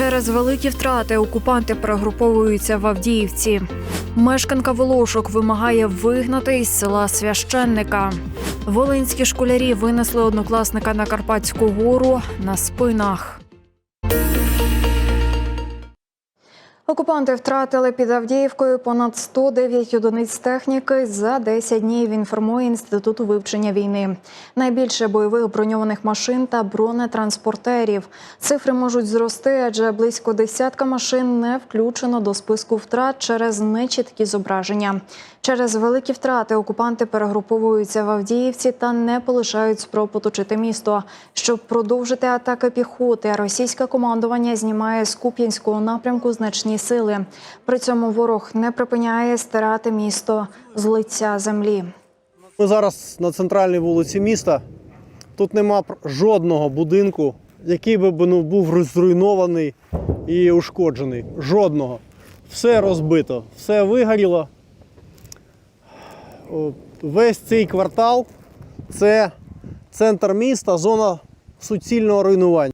Через великі втрати окупанти перегруповуються в Авдіївці. Мешканка Волошок вимагає вигнати із села священника. Волинські школярі винесли однокласника на Карпатську гору на спинах. Окупанти втратили під Авдіївкою понад 109 одиниць техніки за 10 днів. Інформує інститут вивчення війни. Найбільше бойових броньованих машин та бронетранспортерів. Цифри можуть зрости, адже близько десятка машин не включено до списку втрат через нечіткі зображення. Через великі втрати окупанти перегруповуються в Авдіївці та не полишають спроб оточити місто. Щоб продовжити атаки піхоти, російське командування знімає з Куп'янського напрямку значні сили. При цьому ворог не припиняє стирати місто з лиця землі. Ми зараз на центральній вулиці міста. Тут нема жодного будинку, який би ну, був зруйнований і ушкоджений. Жодного. Все розбито, все вигоріло. Весь цей квартал це центр міста, зона суцільного руйнування.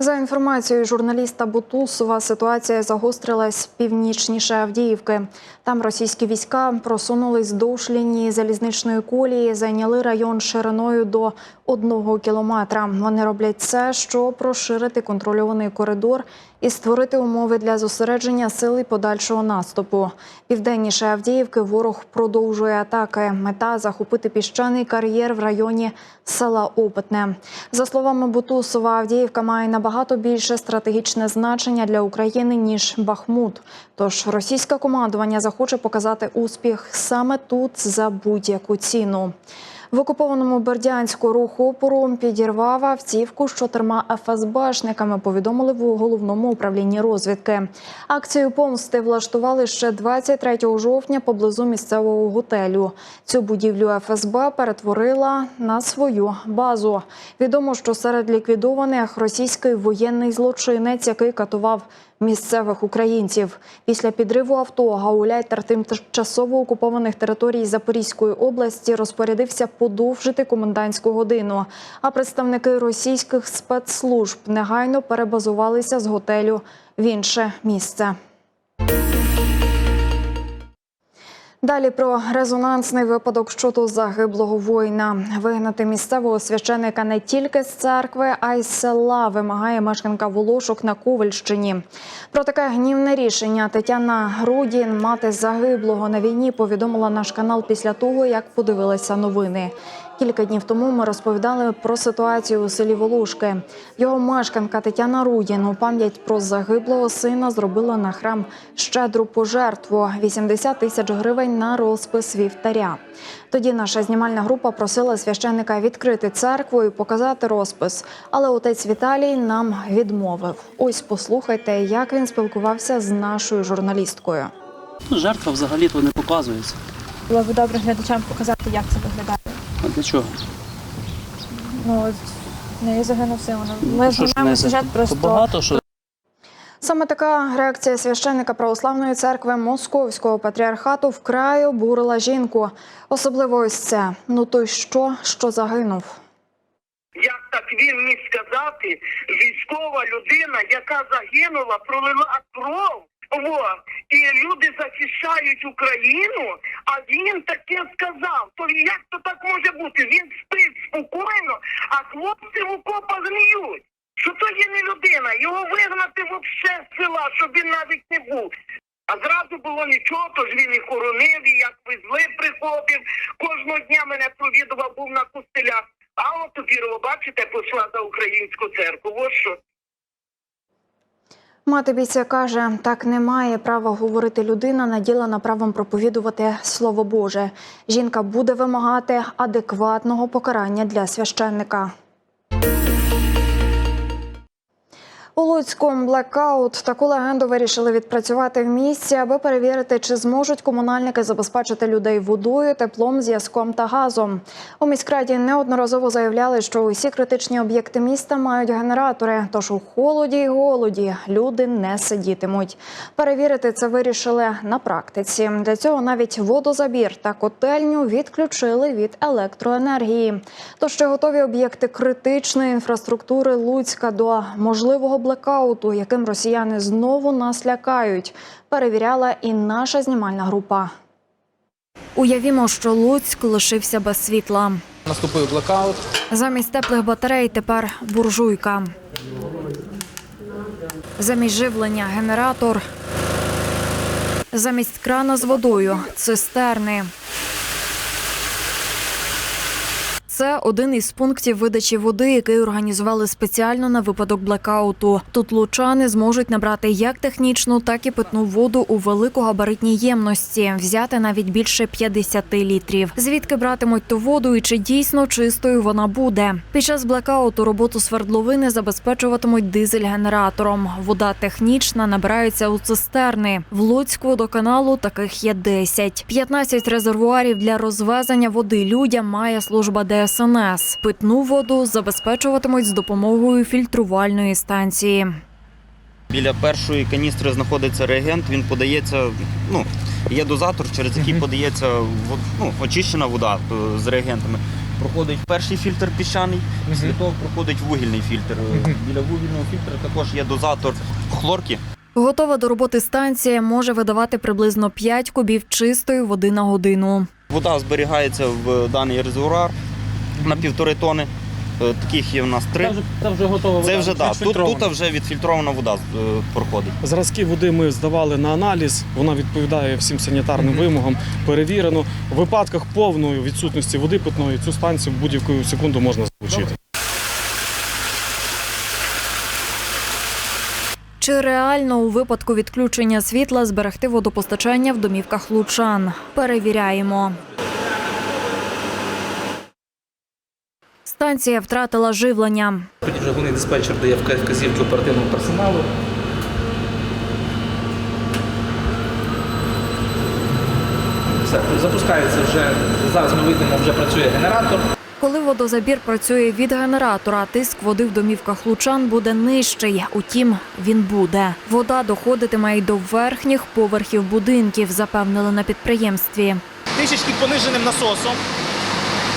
За інформацією журналіста Бутусова, ситуація загострилась північніше Авдіївки. Там російські війська просунулись вздовж лінії залізничної колії, зайняли район шириною до одного кілометра. Вони роблять це, щоб розширити контрольований коридор і створити умови для зосередження сил і подальшого наступу. Південніше Авдіївки ворог продовжує атаки. Мета захопити піщаний кар'єр в районі села Опитне. За словами Бутусова, Авдіївка має набагато більше стратегічне значення для України ніж Бахмут. Тож російське командування захоче показати успіх саме тут за будь-яку ціну. В окупованому Бердянську рух опору підірвав автівку з чотирма ФСБшниками. Повідомили в головному управлінні розвідки. Акцію помсти влаштували ще 23 жовтня поблизу місцевого готелю. Цю будівлю ФСБ перетворила на свою базу. Відомо, що серед ліквідованих російський воєнний злочинець, який катував місцевих українців. Після підриву авто гауляйтер тимчасово окупованих територій Запорізької області розпорядився подовжити комендантську годину. А представники російських спецслужб негайно перебазувалися з готелю в інше місце. Далі про резонансний випадок щодо загиблого воїна. Вигнати місцевого священика не тільки з церкви, а й з села вимагає мешканка Волошок на Ковальщині. Про таке гнівне рішення Тетяна Грудін, мати загиблого на війні, повідомила наш канал після того, як подивилася новини. Кілька днів тому ми розповідали про ситуацію у селі Волошки. Його мешканка Тетяна Рудін у пам'ять про загиблого сина зробила на храм щедру пожертву 80 тисяч гривень на розпис вівтаря. Тоді наша знімальна група просила священника відкрити церкву і показати розпис, але отець Віталій нам відмовив. Ось послухайте, як він спілкувався з нашою журналісткою. Ну, Жертва взагалі-то не показується. Було б добре глядачам показати, як це виглядає. А для чого? Ну, от, не загинув син. Ми Що ж знаємо не сюжет то просто. багато що Саме така реакція священника православної церкви Московського патріархату вкрай обурила жінку. Особливо ось це. Ну то й що, що загинув. Як так він міг сказати, військова людина, яка загинула, пролила кров. Во, і люди захищають Україну, а він таке сказав. То як то так може бути? Він спить спокійно, а хлопці в окопах гниють. Що то є не людина, його вигнати вообще з села, щоб він навіть не був. А зразу було нічого, тож він і хоронив, і як везли, приходив. Кожного дня мене провідував, був на костелях. А от ви бачите, пішла за українську церкву. Ось що. Мати бійця каже, так не має права говорити людина, наділена правом проповідувати слово Боже. Жінка буде вимагати адекватного покарання для священника. У Луцьку блекаут таку легенду вирішили відпрацювати в місті, аби перевірити, чи зможуть комунальники забезпечити людей водою, теплом, зв'язком та газом. У міськраді неодноразово заявляли, що усі критичні об'єкти міста мають генератори. Тож у холоді й голоді люди не сидітимуть. Перевірити це вирішили на практиці. Для цього навіть водозабір та котельню відключили від електроенергії. Тож чи готові об'єкти критичної інфраструктури Луцька до можливого блекауту, яким росіяни знову нас лякають, перевіряла і наша знімальна група. Уявімо, що Луцьк лишився без світла. Наступив блекаут. Замість теплих батарей тепер буржуйка. Замість живлення генератор. Замість крана з водою цистерни. Це один із пунктів видачі води, який організували спеціально на випадок блекауту. Тут лучани зможуть набрати як технічну, так і питну воду у великогабаритній ємності, взяти навіть більше 50 літрів. Звідки братимуть ту воду і чи дійсно чистою вона буде? Під час блекауту роботу свердловини забезпечуватимуть дизель-генератором. Вода технічна набирається у цистерни. В Луцьку до таких є 10. 15 резервуарів для розвезення води людям має служба ДСНС. Питну воду забезпечуватимуть з допомогою фільтрувальної станції. Біля першої каністри знаходиться реагент, він подається, ну, є дозатор, через який подається ну, очищена вода е, з реагентами. Проходить перший фільтр піщаний, після того проходить вугільний фільтр. Біля вугільного фільтра також є дозатор хлорки. Готова до роботи станція може видавати приблизно 5 кубів чистої води на годину. Вода зберігається в даний резервуар на півтори тони. Е, Таких є в нас три. Це вже, це вже готова Це вже да, тут, тут вже відфільтрована вода е, проходить. Зразки води ми здавали на аналіз. Вона відповідає всім санітарним вимогам. Перевірено. В випадках повної відсутності води питної цю станцію в будь-яку секунду можна залучити. Чи реально у випадку відключення світла зберегти водопостачання в домівках лучан? Перевіряємо. Станція втратила живлення. Тоді вже головний диспетчер дає вка- вказівки оперативному персоналу. Все, запускається вже. Зараз ми вийдемо, вже працює генератор. Коли водозабір працює від генератора, тиск води в домівках лучан буде нижчий. Утім, він буде. Вода доходитиме й до верхніх поверхів будинків, запевнили на підприємстві. трішечки пониженим насосом,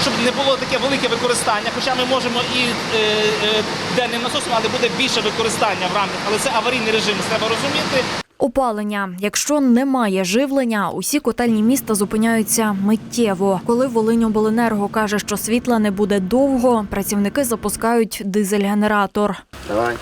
щоб не було таке велике використання. Хоча ми можемо і е, е, денним насосом, але буде більше використання в рамках. Але це аварійний режим, це треба розуміти. Опалення. Якщо немає живлення, усі котельні міста зупиняються миттєво. Коли Волиньобленерго каже, що світла не буде довго, працівники запускають дизель-генератор. Давай.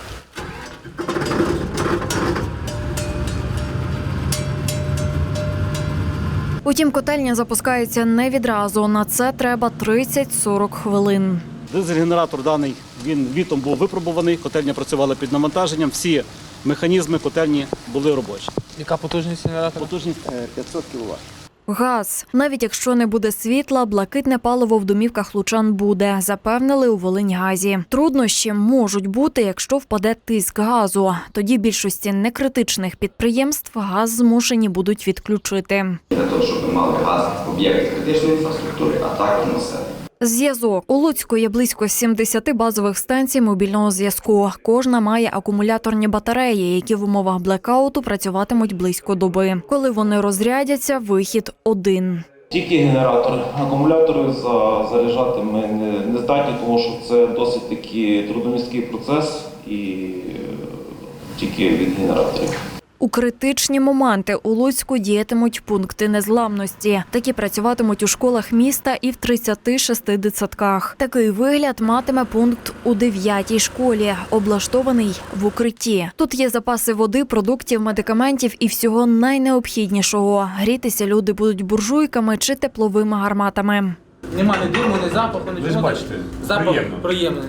Утім, котельня запускається не відразу. На це треба 30-40 хвилин. Дизель-генератор даний він літом був випробуваний, котельня працювала під навантаженням. Всі механізми котельні були робочі. Яка потужність генератора? Потужність е, 500 кВт. Газ. Навіть якщо не буде світла, блакитне паливо в домівках лучан буде, запевнили у Волиньгазі. Труднощі можуть бути, якщо впаде тиск газу. Тоді більшості некритичних підприємств газ змушені будуть відключити. для того, щоб ми мали газ в об'єкт критичної інфраструктури, а також населення. Зв'язок у Луцьку є близько 70 базових станцій мобільного зв'язку. Кожна має акумуляторні батареї, які в умовах блекауту працюватимуть близько доби. Коли вони розрядяться, вихід один. Тільки генератор. Акумулятори за, заряджати ми не, не здатні, тому що це досить такий трудомісткий процес і е, тільки від генераторів. У критичні моменти у Луцьку діятимуть пункти незламності. Такі працюватимуть у школах міста і в 36 дитсадках. Такий вигляд матиме пункт у 9-й школі, облаштований в укритті. Тут є запаси води, продуктів, медикаментів і всього найнеобхіднішого. Грітися люди будуть буржуйками чи тепловими гарматами. Нема ні диму, ні запаху, нічого. Ви ж бачите, запах приємний.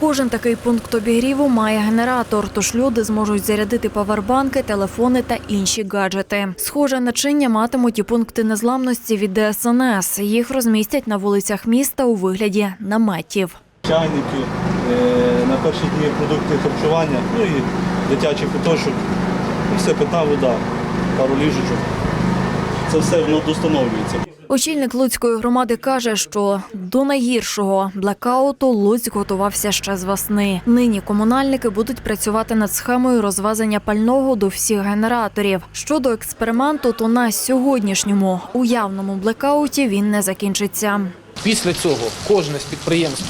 Кожен такий пункт обігріву має генератор, тож люди зможуть зарядити павербанки, телефони та інші гаджети. Схоже начиння матимуть і пункти незламності від ДСНС. Їх розмістять на вулицях міста у вигляді наметів. Чайники, е, на перші дні продукти харчування, ну і дитячий куточок, ну, все питна вода, пару ліжечок. Це все воно достановлюється. Очільник Луцької громади каже, що до найгіршого блекауту Луцьк готувався ще з весни. Нині комунальники будуть працювати над схемою розвезення пального до всіх генераторів. Щодо експерименту, то на сьогоднішньому уявному блекауті він не закінчиться. Після цього кожне з підприємств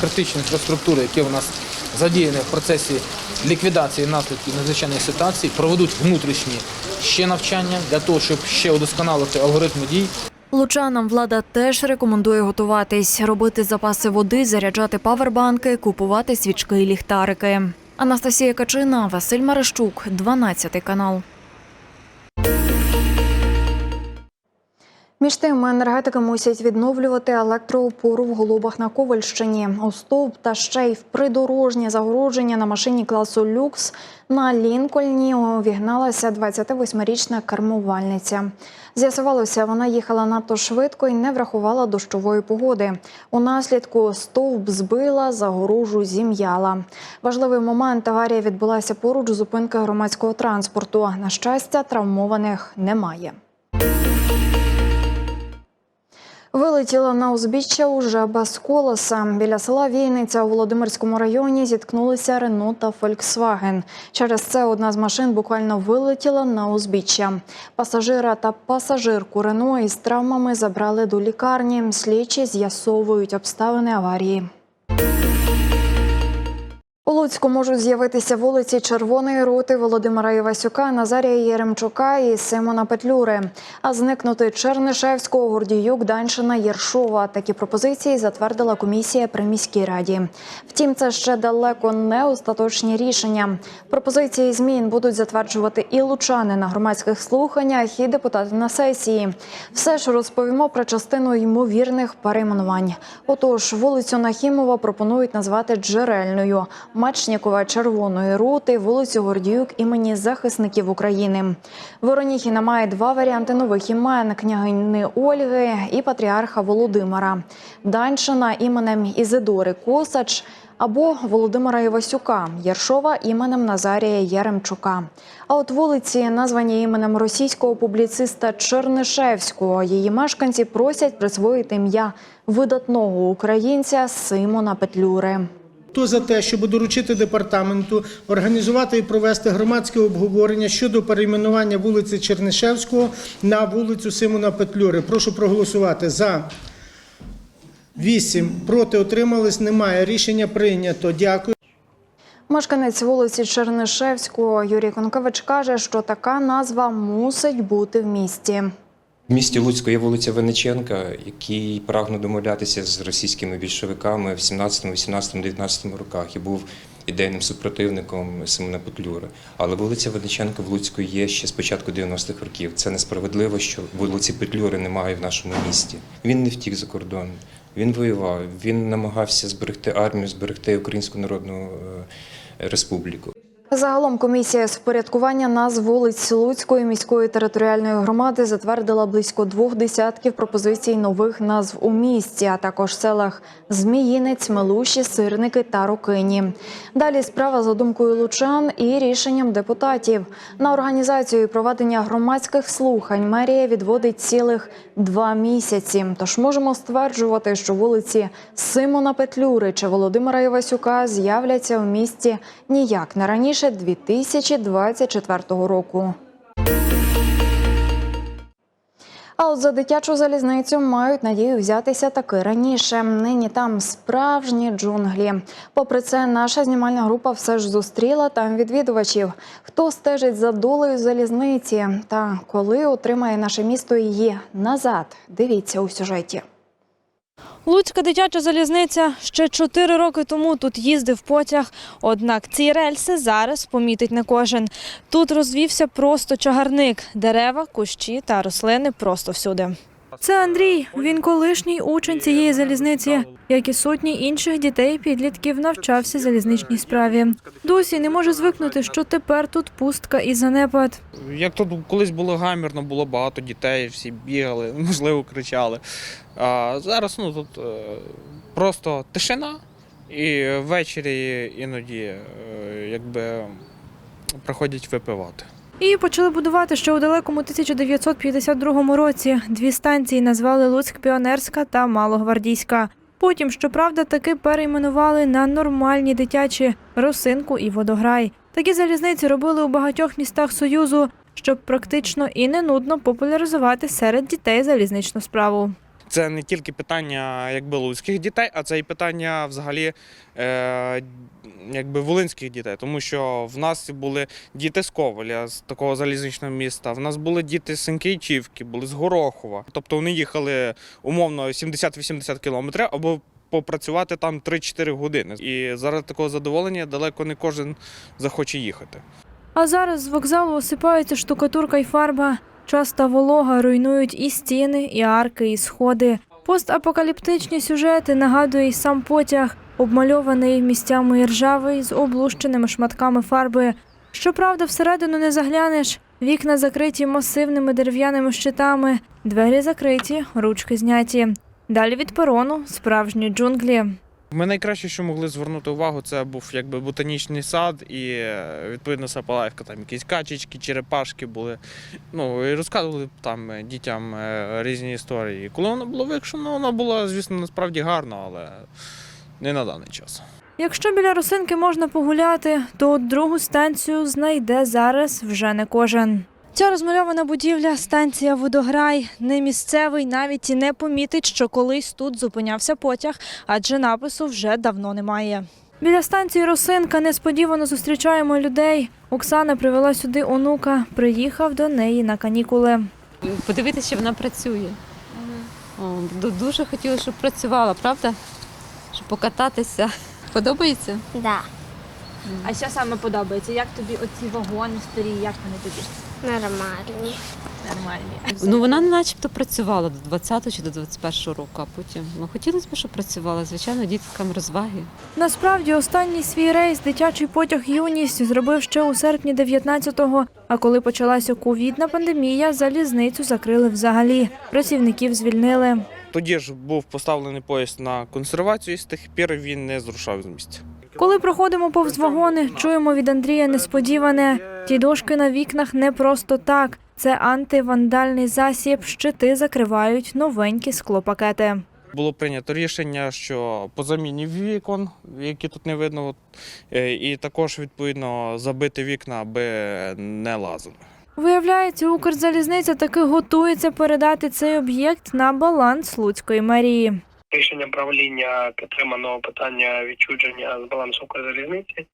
критичної інфраструктури, яке у нас задіяне в процесі ліквідації наслідків надзвичайної ситуації, проведуть внутрішні ще навчання для того, щоб ще удосконалити алгоритми дій. Лучанам влада теж рекомендує готуватись, робити запаси води, заряджати павербанки, купувати свічки і ліхтарики. Анастасія Качина, Василь Марищук, 12 канал. Між тим, енергетики мусять відновлювати електроопору в Голубах на Ковальщині. У стовп та ще й в придорожнє загородження на машині класу люкс на Лінкольні увігналася 28-річна кермувальниця. З'ясувалося, вона їхала надто швидко і не врахувала дощової погоди. У наслідку стовп збила, загорожу зім'яла. Важливий момент аварія відбулася поруч зупинки громадського транспорту. На щастя, травмованих немає. Вилетіла на узбіччя уже без колеса. Біля села Війниця у Володимирському районі зіткнулися Рено та Фольксваген. Через це одна з машин буквально вилетіла на узбіччя. Пасажира та пасажирку Рено із травмами забрали до лікарні. Слідчі з'ясовують обставини аварії. У Луцьку можуть з'явитися вулиці Червоної роти Володимира Івасюка, Назарія Єремчука і Симона Петлюри. А зникнути Чернишевського, Гордіюк, Даншина, Єршова. Такі пропозиції затвердила комісія при міській раді. Втім, це ще далеко не остаточні рішення. Пропозиції змін будуть затверджувати і лучани на громадських слуханнях, і депутати на сесії. Все ж розповімо про частину ймовірних перейменувань. Отож, вулицю Нахімова пропонують назвати джерельною. Мачнікова Червоної роти, вулицю Гордіюк імені захисників України. Вороніхіна має два варіанти нових імен: княгині Ольги і патріарха Володимира. Даншина іменем Ізидори Косач. Або Володимира Івасюка, Єршова іменем Назарія Яремчука. А от вулиці, названі іменем російського публіциста Чернишевського, її мешканці просять присвоїти ім'я видатного українця Симона Петлюри. Хто за те, щоб доручити департаменту організувати і провести громадське обговорення щодо перейменування вулиці Чернишевського на вулицю Симона Петлюри? Прошу проголосувати за. Вісім проти отримались. Немає. Рішення прийнято. Дякую. Мешканець вулиці Чернишевського Юрій Конкович каже, що така назва мусить бути в місті. В місті Луцьку є вулиця Вениченка, який прагнув домовлятися з російськими більшовиками в 17, 18, 19 роках і був ідейним супротивником Симона Петлюри. Але вулиця Вениченка в Луцьку є ще з початку 90-х років. Це несправедливо, що вулиці Петлюри немає в нашому місті. Він не втік за кордон, він воював, він намагався зберегти армію, зберегти Українську Народну е, Республіку. Загалом комісія з впорядкування назв вулиць Луцької міської територіальної громади затвердила близько двох десятків пропозицій нових назв у місті, а також селах Зміїнець, Мелуші, Сирники та Рокині. Далі справа за думкою лучан і рішенням депутатів. На організацію і проведення громадських слухань мерія відводить цілих два місяці. Тож можемо стверджувати, що вулиці Симона Петлюри чи Володимира Івасюка з'являться у місті ніяк не раніше 2024 року. А от за дитячу залізницю мають надію взятися таки раніше. Нині там справжні джунглі. Попри це, наша знімальна група все ж зустріла там відвідувачів. Хто стежить за долею залізниці та коли отримає наше місто її назад? Дивіться у сюжеті. Луцька дитяча залізниця ще чотири роки тому тут їздив потяг. Однак ці рельси зараз помітить не кожен. Тут розвівся просто чагарник, дерева, кущі та рослини просто всюди. Це Андрій. Він колишній учень цієї залізниці, як і сотні інших дітей підлітків навчався залізничній справі. Досі не може звикнути, що тепер тут пустка і занепад. Як тут колись було гамірно, було багато дітей, всі бігали, можливо, кричали. А зараз ну, тут е, просто тишина, і ввечері іноді е, якби приходять випивати. І почали будувати ще у далекому 1952 році. Дві станції назвали Луцьк Піонерська та Малогвардійська. Потім, щоправда, таки перейменували на нормальні дитячі Росинку і Водограй. Такі залізниці робили у багатьох містах Союзу, щоб практично і не нудно популяризувати серед дітей залізничну справу. Це не тільки питання якби луцьких дітей, а це і питання взагалі е, якби волинських дітей, тому що в нас були діти з Коваля, з такого залізничного міста. В нас були діти з Сенкейчівки, були з Горохова. Тобто вони їхали умовно 70-80 кілометрів або попрацювати там 3-4 години. І заради такого задоволення далеко не кожен захоче їхати. А зараз з вокзалу осипаються штукатурка й фарба. Часто волога руйнують і стіни, і арки, і сходи. Постапокаліптичні сюжети нагадує й сам потяг, обмальований місцями і ржавий з облущеними шматками фарби. Щоправда, всередину не заглянеш. Вікна закриті масивними дерев'яними щитами, двері закриті, ручки зняті. Далі від перону справжні джунглі. Ми найкраще, що могли звернути увагу, це був якби ботанічний сад і е, відповідно Сапалаївка, там якісь качечки, черепашки були. Ну і розказували там е, дітям е, різні історії. Коли воно було вивчено, воно було, звісно, насправді гарно, але не на даний час. Якщо біля росинки можна погуляти, то другу станцію знайде зараз вже не кожен. Ця розмальована будівля станція Водограй. Не місцевий навіть і не помітить, що колись тут зупинявся потяг, адже напису вже давно немає. Біля станції Росинка несподівано зустрічаємо людей. Оксана привела сюди онука, приїхав до неї на канікули. подивитися, що вона працює. О, дуже хотіла, щоб працювала, правда? Щоб покататися. Подобається? Да, А що саме подобається? Як тобі оці вагони старі? Як вони тобі? Нормальні. Нормальні. Ну вона начебто працювала до 20 чи до 21 року, а потім ну хотілося б, щоб працювала. Звичайно, діткам розваги. Насправді останній свій рейс дитячий потяг юність зробив ще у серпні 19-го. А коли почалася ковідна пандемія, залізницю закрили взагалі. Працівників звільнили. Тоді ж був поставлений поїзд на консервацію, і з тих пір він не зрушав з місця. Коли проходимо повз вагони, чуємо від Андрія несподіване. Ті дошки на вікнах не просто так. Це антивандальний засіб. Щити закривають новенькі склопакети. Було прийнято рішення, що по заміні вікон, які тут не видно, е, і також відповідно забити вікна, аби не лазили. Виявляється, Укрзалізниця таки готується передати цей об'єкт на баланс Луцької мерії. Рішенням правління підтримано питання відчудження з балансу Укрзалізниці.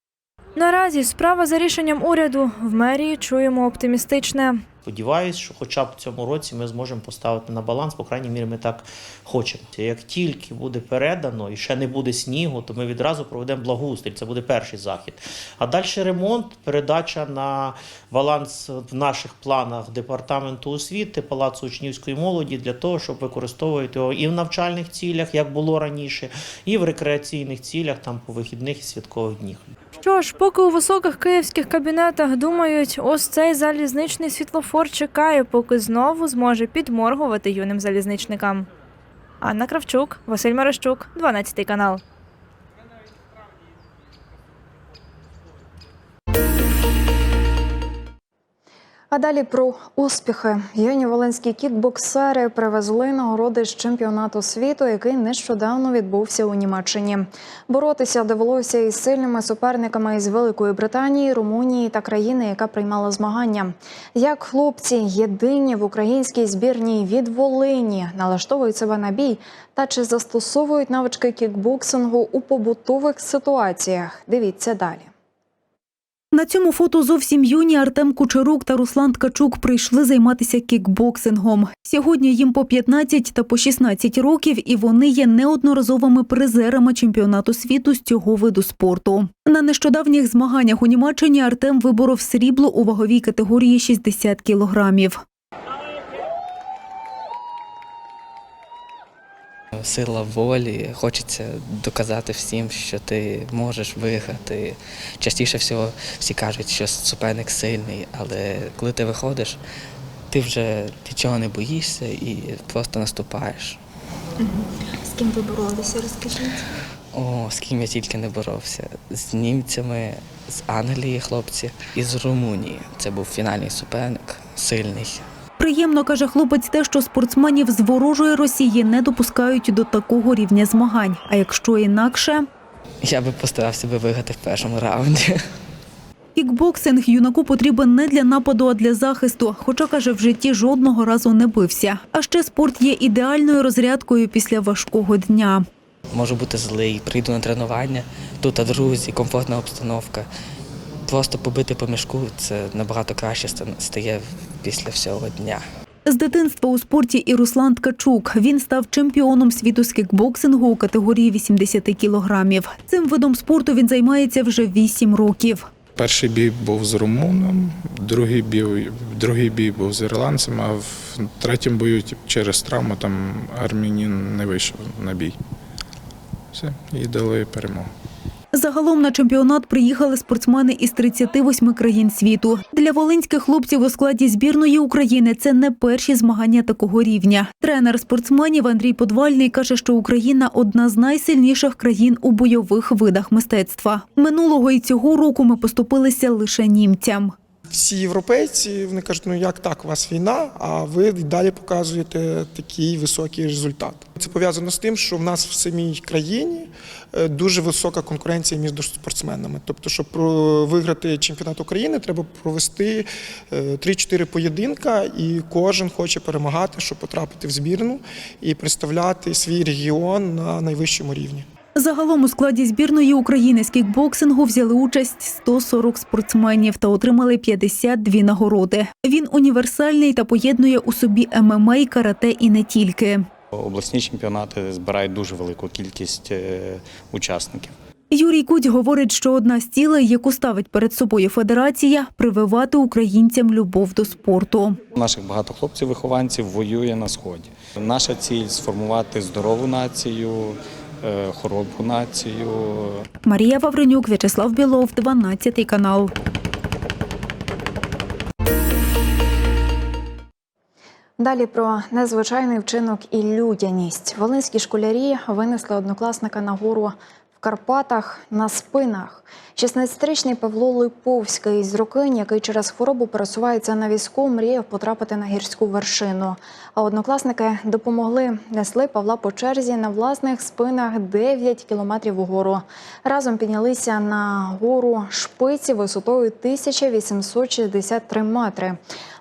Наразі справа за рішенням уряду в мерії чуємо оптимістичне. Сподіваюсь, що хоча б в цьому році ми зможемо поставити на баланс, по крайній мірі, ми так хочемо. Як тільки буде передано і ще не буде снігу, то ми відразу проведемо благоустрій. Це буде перший захід. А далі ремонт, передача на баланс в наших планах департаменту освіти, палацу учнівської молоді для того, щоб використовувати його і в навчальних цілях, як було раніше, і в рекреаційних цілях, там по вихідних і святкових днях. Що ж, поки у високих київських кабінетах думають, ось цей залізничний світлофор чекає, поки знову зможе підморгувати юним залізничникам. Анна Кравчук, Василь Марищук, 12 канал. А далі про успіхи. Юні волинські кікбоксери привезли нагороди з чемпіонату світу, який нещодавно відбувся у Німеччині. Боротися довелося із сильними суперниками із Великої Британії, Румунії та країни, яка приймала змагання. Як хлопці єдині в українській збірній від Волині налаштовують себе на бій та чи застосовують навички кікбоксингу у побутових ситуаціях? Дивіться далі. На цьому фото зовсім юні Артем Кучерук та Руслан Ткачук прийшли займатися кікбоксингом. Сьогодні їм по 15 та по 16 років, і вони є неодноразовими призерами чемпіонату світу з цього виду спорту. На нещодавніх змаганнях у Німеччині Артем виборов срібло у ваговій категорії 60 кілограмів. Сила волі, хочеться доказати всім, що ти можеш виграти. Частіше всього всі кажуть, що суперник сильний, але коли ти виходиш, ти вже нічого не боїшся і просто наступаєш. З ким ви боролися, розкажіть? О, з ким я тільки не боровся. З німцями, з Англії хлопці і з Румунії. Це був фінальний суперник, сильний. Приємно каже хлопець, те, що спортсменів з ворожої Росії не допускають до такого рівня змагань. А якщо інакше, Я би постарався би виграти в першому раунді. кікбоксинг юнаку потрібен не для нападу, а для захисту. Хоча каже, в житті жодного разу не бився. А ще спорт є ідеальною розрядкою після важкого дня. Можу бути злий, прийду на тренування, тут а друзі, комфортна обстановка. Просто побити по мішку це набагато краще ста- стає після всього дня. З дитинства у спорті і Руслан Ткачук. Він став чемпіоном світу з кікбоксингу у категорії 80 кілограмів. Цим видом спорту він займається вже 8 років. Перший бій був з румуном, другий бій, другий бій був з ірландцем, а в третьому бою через травму там армянин не вийшов на бій. Все, і дали перемогу. Загалом на чемпіонат приїхали спортсмени із 38 країн світу. Для волинських хлопців у складі збірної України це не перші змагання такого рівня. Тренер спортсменів Андрій Подвальний каже, що Україна одна з найсильніших країн у бойових видах мистецтва. Минулого і цього року ми поступилися лише німцям. Всі європейці вони кажуть, ну як так, у вас війна, а ви далі показуєте такий високий результат. Це пов'язано з тим, що в нас в самій країні е, дуже висока конкуренція між спортсменами. Тобто, щоб виграти чемпіонат України, треба провести е, 3-4 поєдинка, і кожен хоче перемагати, щоб потрапити в збірну і представляти свій регіон на найвищому рівні. Загалом у складі збірної України з кікбоксингу взяли участь 140 спортсменів та отримали 52 нагороди. Він універсальний та поєднує у собі ММА, карате і не тільки. Обласні чемпіонати збирають дуже велику кількість е, учасників. Юрій Кудь говорить, що одна з цілей, яку ставить перед собою федерація, прививати українцям любов до спорту. Наших багато хлопців-вихованців воює на сході. Наша ціль сформувати здорову націю, хоробру націю. Марія Вавренюк, В'ячеслав Білов, 12 канал. Далі про незвичайний вчинок і людяність. Волинські школярі винесли однокласника на гору в Карпатах на спинах. 16-річний Павло Липовський з Рокинь, який через хворобу пересувається на візку, мріяв потрапити на гірську вершину. А однокласники допомогли, несли Павла по черзі на власних спинах 9 кілометрів угору. Разом піднялися на гору шпиці висотою 1863 метри.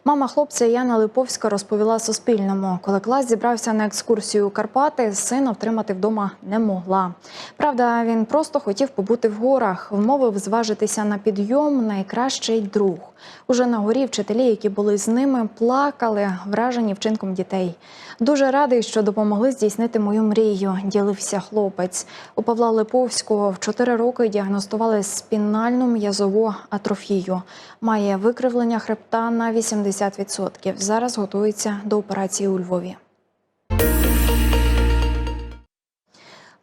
Мама хлопця Яна Липовська розповіла Суспільному, коли клас зібрався на екскурсію Карпати, сина втримати вдома не могла. Правда, він просто хотів побути в горах, вмовив зважитися на підйом найкращий друг. Уже на горі вчителі, які були з ними, плакали, вражені вчинком дітей. Дуже радий, що допомогли здійснити мою мрію, ділився хлопець. У Павла Липовського в 4 роки діагностували спінальну м'язову атрофію. Має викривлення хребта на 80%. Зараз готується до операції у Львові.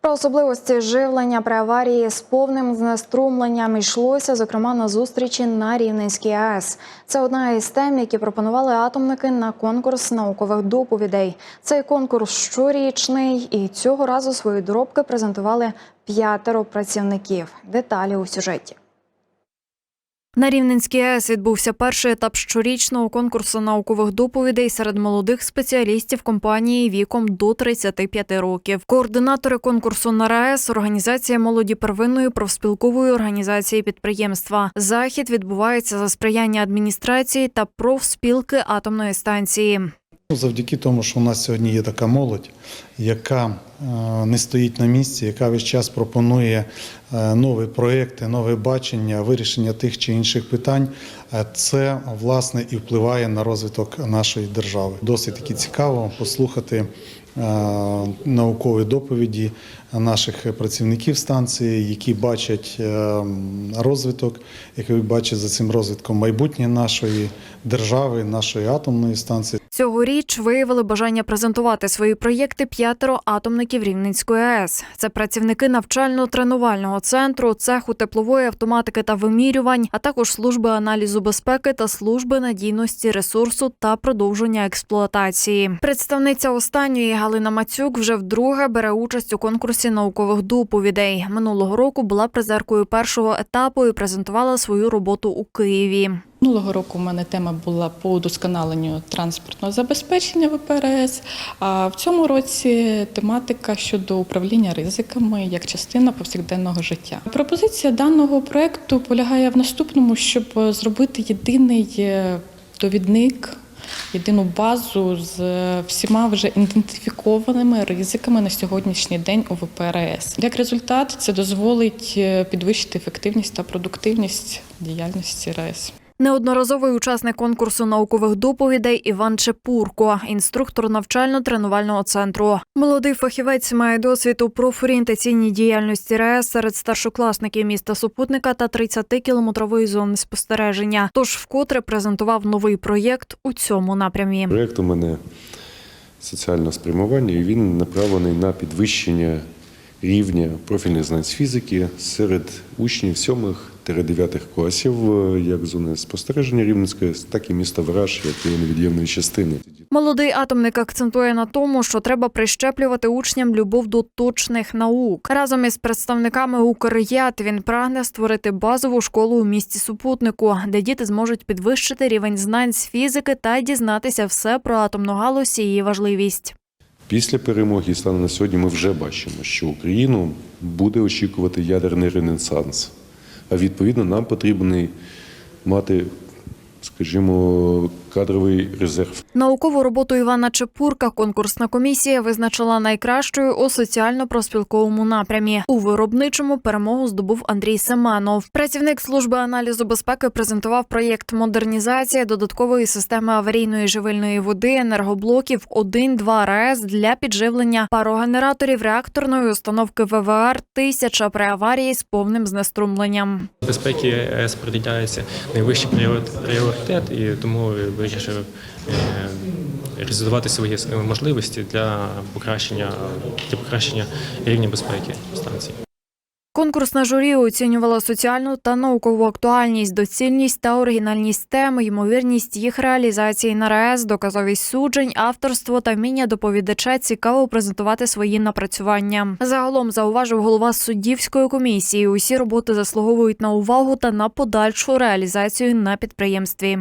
Про особливості живлення при аварії з повним знеструмленням йшлося, зокрема, на зустрічі на Рівненській АЕС. Це одна із тем, які пропонували атомники на конкурс наукових доповідей. Цей конкурс щорічний, і цього разу свої доробки презентували п'ятеро працівників. Деталі у сюжеті. На Рівненській АЕС відбувся перший етап щорічного конкурсу наукових доповідей серед молодих спеціалістів компанії віком до 35 років. Координатори конкурсу на РАЕС – організація молоді первинної профспілкової організації підприємства. Захід відбувається за сприяння адміністрації та профспілки атомної станції. Завдяки тому, що у нас сьогодні є така молодь, яка не стоїть на місці, яка весь час пропонує е, нові проекти, нове бачення, вирішення тих чи інших питань, е, це власне і впливає на розвиток нашої держави. Досить таки цікаво послухати е, наукові доповіді наших працівників станції, які бачать е, розвиток, які бачать за цим розвитком майбутнє нашої держави, нашої атомної станції. Цьогоріч виявили бажання презентувати свої проєкти п'ятеро атомників Рівненської АЕС. Це працівники навчально-тренувального центру, цеху теплової автоматики та вимірювань, а також служби аналізу безпеки та служби надійності ресурсу та продовження експлуатації. Представниця останньої Галина Мацюк вже вдруге бере участь у конкурсі наукових доповідей. Минулого року була призеркою першого етапу і презентувала свою роботу у Києві. Минулого року у мене тема була по удосконаленню транспортного забезпечення ВПРС. А в цьому році тематика щодо управління ризиками як частина повсякденного життя. Пропозиція даного проекту полягає в наступному, щоб зробити єдиний е, довідник. Єдину базу з всіма вже ідентифікованими ризиками на сьогоднішній день у ВПРС. Як результат, це дозволить е, підвищити ефективність та продуктивність діяльності РАЕС. Неодноразовий учасник конкурсу наукових доповідей Іван Чепурко, інструктор навчально-тренувального центру. Молодий фахівець має досвід у профорієнтаційній діяльності РАЕС серед старшокласників міста супутника та 30-кілометрової зони спостереження. Тож вкотре презентував новий проєкт у цьому напрямі. Проєкт у мене соціальне спрямування, і він направлений на підвищення рівня профільних знань з фізики серед учнів 7-9 класів, е, як зони спостереження Рівненської, так і міста Вараж, як його невід'ємної частини. Молодий атомник акцентує на тому, що треба прищеплювати учням любов до точних наук. Разом із представниками Укрят він прагне створити базову школу у місті супутнику, де діти зможуть підвищити рівень знань з фізики та дізнатися все про атомну галузь і її важливість. Після перемоги станом на сьогодні ми вже бачимо, що Україну буде очікувати ядерний ренесанс. А відповідно нам потрібно мати, скажімо, кадровий резерв. Наукову роботу Івана Чепурка конкурсна комісія визначила найкращою у соціально-проспілковому напрямі. У виробничому перемогу здобув Андрій Семенов. Працівник служби аналізу безпеки презентував проєкт модернізація додаткової системи аварійної живильної води енергоблоків 1-2 РАЕС для підживлення парогенераторів реакторної установки ВВР тисяча при аварії з повним знеструмленням. безпеки ЕС приділяється найвищий пріорит- пріоритет, і тому вирішив е, реалізувати свої можливості для покращення для покращення рівня безпеки станції. Конкурсна журі оцінювала соціальну та наукову актуальність, доцільність та оригінальність тем, ймовірність їх реалізації на РАЕС, доказовість суджень, авторство та вміння доповідача цікаво презентувати свої напрацювання. Загалом зауважив голова суддівської комісії. Усі роботи заслуговують на увагу та на подальшу реалізацію на підприємстві.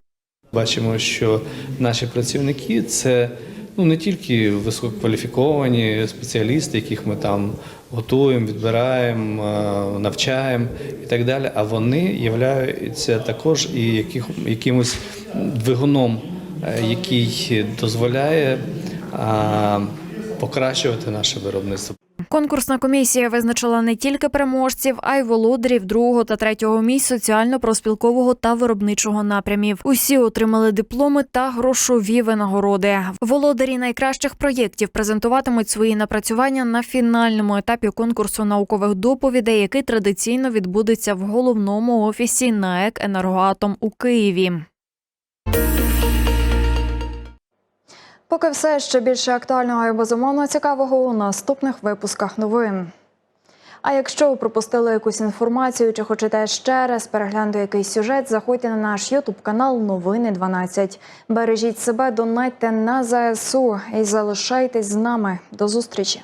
Бачимо, що наші працівники це ну не тільки висококваліфіковані спеціалісти, яких ми там готуємо, відбираємо, навчаємо і так далі. А вони являються також і яких, якимось двигуном, е, який дозволяє покращувати наше виробництво. Конкурсна комісія визначила не тільки переможців, а й володарів другого та третього місць соціально-проспілкового та виробничого напрямів. Усі отримали дипломи та грошові винагороди. Володарі найкращих проєктів презентуватимуть свої напрацювання на фінальному етапі конкурсу наукових доповідей, який традиційно відбудеться в головному офісі НАЕК «Енергоатом» у Києві. Поки все ще більше актуального і безумовно цікавого у наступних випусках новин. А якщо пропустили якусь інформацію чи хочете ще раз переглянути якийсь сюжет, заходьте на наш Ютуб канал Новини 12. Бережіть себе, донайте на ЗСУ і залишайтесь з нами. До зустрічі.